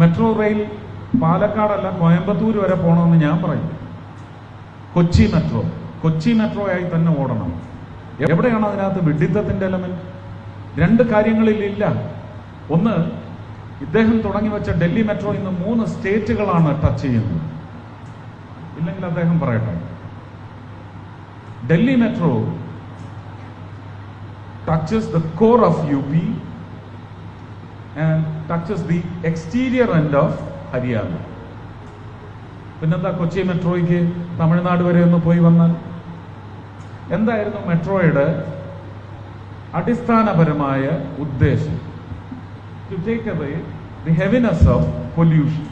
Metro rail പാലക്കാടല്ല Coimbatore വരെ പോകണമെന്ന് ഞാൻ പറയും. കൊച്ചി മെട്രോ. കൊച്ചി മെട്രോ ആയി തന്നെ ഓടണം. എവിടെയാണ് അതിനകത്ത് വിഡിത്തത്തിന്റെ എലമെന്റ് രണ്ട് കാര്യങ്ങളിൽ ഇല്ല. ഒന്ന് ഇദ്ദേഹം തുടങ്ങി വെച്ച ഡൽഹി മെട്രോ ഇന്ന് മൂന്ന് സ്റ്റേറ്റുകളാണ് ടച്ച് ചെയ്യുന്നത്. ഇല്ലെങ്കിൽ അദ്ദേഹം പറയട്ടെ. Delhi metro touches the core of U P and touches the exterior end of Haryana പിന്നെന്താ കൊച്ചി മെട്രോയ്ക്ക് തമിഴ്നാട് വരെ ഒന്ന് പോയി വന്നാൽ? എന്തായിരുന്നു മെട്രോയുടെ അടിസ്ഥാനപരമായ ഉദ്ദേശം? To take away the heaviness of pollution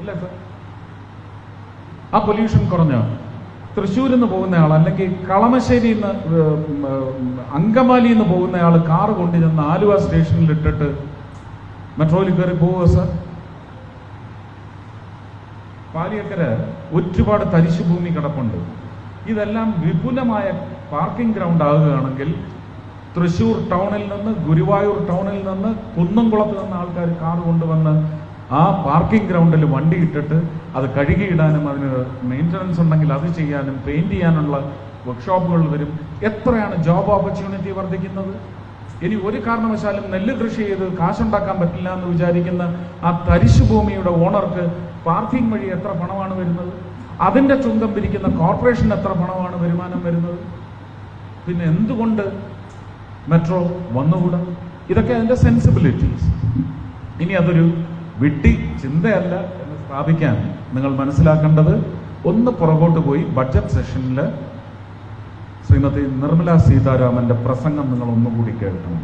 ഇല്ല സർ ആ പൊല്യൂഷൻ കുറഞ്ഞോ? തൃശ്ശൂരിൽ നിന്ന് പോകുന്നയാൾ അല്ലെങ്കിൽ കളമശ്ശേരിയിൽ നിന്ന് അങ്കമാലിയിൽ നിന്ന് പോകുന്ന ആൾ കാറ് കൊണ്ടുചെന്ന് ആലുവ സ്റ്റേഷനിൽ ഇട്ടിട്ട് മെട്രോയിൽ കയറി പോവുക സർ പാലിയക്കര ഒരുപാട് തരിശുഭൂമി കിടപ്പുണ്ട്. ഇതെല്ലാം വിപുലമായ പാർക്കിംഗ് ഗ്രൗണ്ട് ആകുകയാണെങ്കിൽ തൃശൂർ ടൗണിൽ നിന്ന് ഗുരുവായൂർ ടൗണിൽ നിന്ന് കുന്നംകുളത്ത് നിന്ന് ആൾക്കാർ കാർ കൊണ്ടുവന്ന് ആ പാർക്കിംഗ് ഗ്രൗണ്ടിൽ വണ്ടി ഇട്ടിട്ട് അത് കഴുകിയിടാനും അതിന് മെയിന്റനൻസ് ഉണ്ടെങ്കിൽ അത് ചെയ്യാനും പെയിന്റ് ചെയ്യാനുള്ള വർക്ക്ഷോപ്പുകൾ വരും. എത്രയാണ് ജോബ് ഓപ്പർച്യൂണിറ്റി വർദ്ധിക്കുന്നത്? ഇനി ഒരു കാരണവശാലും നെല്ല് കൃഷി ചെയ്ത് കാശുണ്ടാക്കാൻ പറ്റില്ല എന്ന് വിചാരിക്കുന്ന ആ തരിശു ഭൂമിയുടെ ഓണർക്ക് പാർക്കിംഗ് വഴി എത്ര പണമാണ് വരുന്നത്? അതിന്റെ ചുങ്കം പിരിക്കുന്ന കോർപ്പറേഷന് എത്ര പണമാണ് വരുമാനം വരുന്നത്? പിന്നെ എന്തുകൊണ്ട് മെട്രോ വന്നുകൂടാ? ഇതൊക്കെ അതിന്റെ സെൻസിബിലിറ്റീസ്. ഇനി അതൊരു വിട്ടി ചിന്തയല്ല എന്ന് സ്ഥാപിക്കാൻ നിങ്ങൾ മനസ്സിലാക്കേണ്ടത് ഒന്ന് പുറകോട്ട് പോയി ബഡ്ജറ്റ് സെഷനിൽ ശ്രീമതി നിർമ്മല സീതാരാമന്റെ പ്രസംഗം നിങ്ങൾ ഒന്നുകൂടി കേൾക്കണം.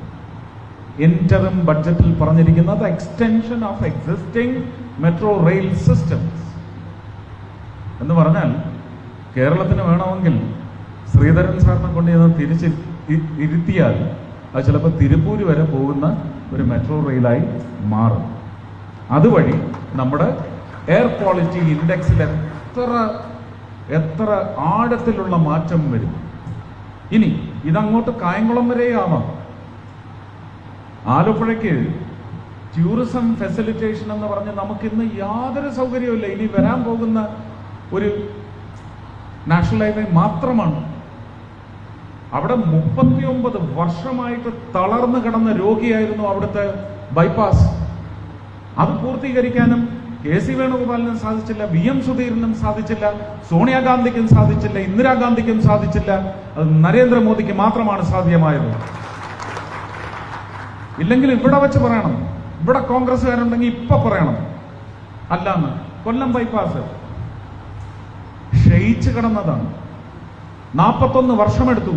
ഇന്റർം ബഡ്ജറ്റിൽ പറഞ്ഞിരിക്കുന്നത് extension of existing metro rail systems എന്ന് പറഞ്ഞാൽ കേരളത്തിന് വേണമെങ്കിൽ ശ്രീധരൻ സാറിനെ കൊണ്ട് ചെന്ന് തിരിച്ച് ഇരുത്തിയാൽ അത് ചിലപ്പോൾ തിരുപ്പൂര് വരെ പോകുന്ന ഒരു മെട്രോ റെയിലായി മാറും. അതുവഴി നമ്മുടെ എയർ ക്വാളിറ്റി ഇൻഡെക്സിൽ എത്ര എത്ര ആഴത്തിലുള്ള മാറ്റം വരും? ഇനി ഇതങ്ങോട്ട് കായംകുളം വരെയാണ്? ആലപ്പുഴയ്ക്ക് ടൂറിസം ഫെസിലിറ്റേഷൻ എന്ന് പറഞ്ഞ് നമുക്കിന്ന് യാതൊരു സൗകര്യവുമില്ല. ഇനി വരാൻ പോകുന്ന ഒരു നാഷണൽ ഹൈവേ മാത്രമാണ്. അവിടെ മുപ്പത്തിയൊമ്പത് വർഷമായിട്ട് തളർന്നു കിടന്ന രോഗിയായിരുന്നു അവിടുത്തെ ബൈപ്പാസ് അത് പൂർത്തീകരിക്കാനും കെ സി വേണുഗോപാലിനും സാധിച്ചില്ല വി എം സുധീരനും സാധിച്ചില്ല സോണിയാഗാന്ധിക്കും സാധിച്ചില്ല ഇന്ദിരാഗാന്ധിക്കും സാധിച്ചില്ല. അത് നരേന്ദ്രമോദിക്ക് മാത്രമാണ് സാധ്യമായത്. ഇല്ലെങ്കിൽ ഇവിടെ വെച്ച് പറയണം. ഇവിടെ കോൺഗ്രസ്സുകാരുണ്ടെങ്കിൽ ഇപ്പൊ പറയണം. അല്ലാന്ന് കൊല്ലം ബൈപ്പാസ്. ക്ഷയിച്ചു കിടന്നതാണ്. നാൽപ്പത്തൊന്ന് വർഷമെടുത്തു.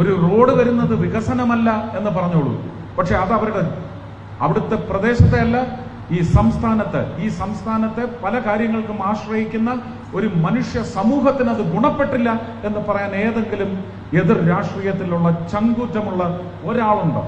ഒരു റോഡ് വരുന്നത് വികസനമല്ല എന്ന് പറഞ്ഞോളൂ. പക്ഷെ അത് അവരുടെ അവിടുത്തെ പ്രദേശത്തെ അല്ല ഈ സംസ്ഥാനത്ത്. ഈ സംസ്ഥാനത്തെ പല കാര്യങ്ങൾക്കും ആശ്രയിക്കുന്ന ഒരു മനുഷ്യ സമൂഹത്തിന് അത് ഗുണപ്പെട്ടില്ല എന്ന് പറയാൻ ഏതെങ്കിലും എതിർ രാഷ്ട്രീയത്തിലുള്ള ചങ്കൂറ്റമുള്ള ഒരാളുണ്ടോ?